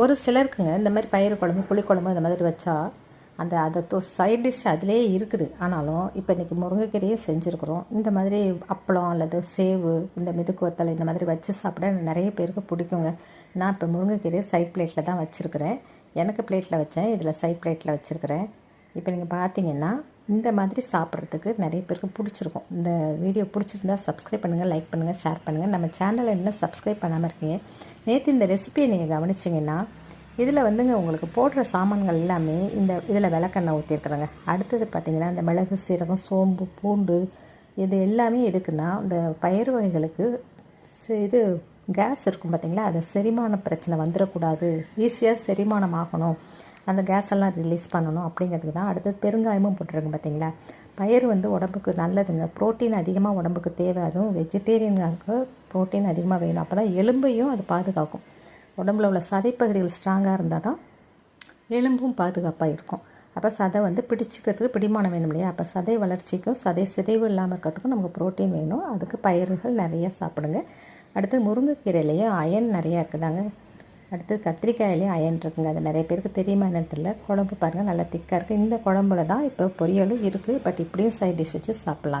ஒரு சிலருக்குங்க இந்த மாதிரி பயிறு குழம்பு புளிக்குழம்பு இந்த மாதிரி வச்சா அந்த அதை சைட் டிஷ் அதிலே இருக்குது. ஆனாலும் இப்போ இன்றைக்கி முருங்கைக்கீரையே செஞ்சுருக்குறோம். இந்த மாதிரி அப்பளம் அல்லது சேவு இந்த மெதுக்கு வத்தல் இந்த மாதிரி வச்சு சாப்பிட நிறைய பேருக்கு பிடிக்குங்க. நான் இப்போ முருங்கைக்கீரையை சைட் பிளேட்டில் தான் வச்சுருக்கிறேன். எனக்கு பிளேட்டில் வச்சேன் இதில் சைட் பிளேட்டில் வச்சுருக்கிறேன். இப்போ நீங்கள் பார்த்தீங்கன்னா இந்த மாதிரி சாப்பிட்றதுக்கு நிறைய பேருக்கு பிடிச்சிருக்கும். இந்த வீடியோ பிடிச்சிருந்தா சப்ஸ்கிரைப் பண்ணுங்கள் லைக் பண்ணுங்கள் ஷேர் பண்ணுங்கள் நம்ம சேனலை இன்னும் சப்ஸ்கிரைப் பண்ணாமல் இருக்கீங்க. நேற்று இந்த ரெசிபியை நீங்கள் கவனிச்சிங்கன்னா இதில் வந்துங்க உங்களுக்கு போடுற சாமான்கள் எல்லாமே இந்த இதில் விளக்கெண்ணெய் ஊற்றிருக்குறேங்க அடுத்தது பார்த்திங்கன்னா இந்த மிளகு சீரகம் சோம்பு பூண்டு இது எல்லாமே எதுக்குன்னா இந்த பயிர் வகைகளுக்கு இது கேஸ் இருக்கும் பார்த்திங்களா அது செரிமான பிரச்சனை வந்துடக்கூடாது ஈஸியாக செரிமானம் ஆகணும். அந்த கேஸ் எல்லாம் ரிலீஸ் பண்ணணும் அப்படிங்கிறதுக்கு தான் அடுத்தது பெருங்காயமும் போட்டிருக்கு பார்த்தீங்களா? பயிர் வந்து உடம்புக்கு நல்லதுங்க. ப்ரோட்டீன் அதிகமாக உடம்புக்கு தேவை. அதுவும் வெஜிடேரியனுக்கு ப்ரோட்டீன் அதிகமாக வேணும். அப்போ தான் எலும்பையும் அது பாதுகாக்கும். உடம்புல உள்ள சதைப்பகுதிகள் ஸ்ட்ராங்காக இருந்தால் தான் எலும்பும் பாதுகாப்பாக இருக்கும். அப்போ சதை வந்து பிடிச்சிக்கிறதுக்கு பிடிமானம் வேணும் இல்லையா? அப்போ சதை வளர்ச்சிக்கும் சதை சிதைவு இல்லாமல் இருக்கிறதுக்கும் நமக்கு ப்ரோட்டீன் வேணும். அதுக்கு பயிர்கள் நிறைய சாப்பிடுங்க. அடுத்து முருங்கைக்கீரையிலேயே அயன் நிறையா இருக்குதாங்க. அடுத்து கத்திரிக்காயிலையும் அயன் இருக்குங்க. அது நிறைய பேருக்கு தெரியுமா என்னன்னு தெரியல. குழம்பு பாருங்கள் நல்லா திக்காக இருக்குது இந்த குழம்புல தான் இப்போ பொரியலும் இருக்குது பட் இப்படியும் சைட் டிஷ் வச்சு சாப்பிட்லாங்க.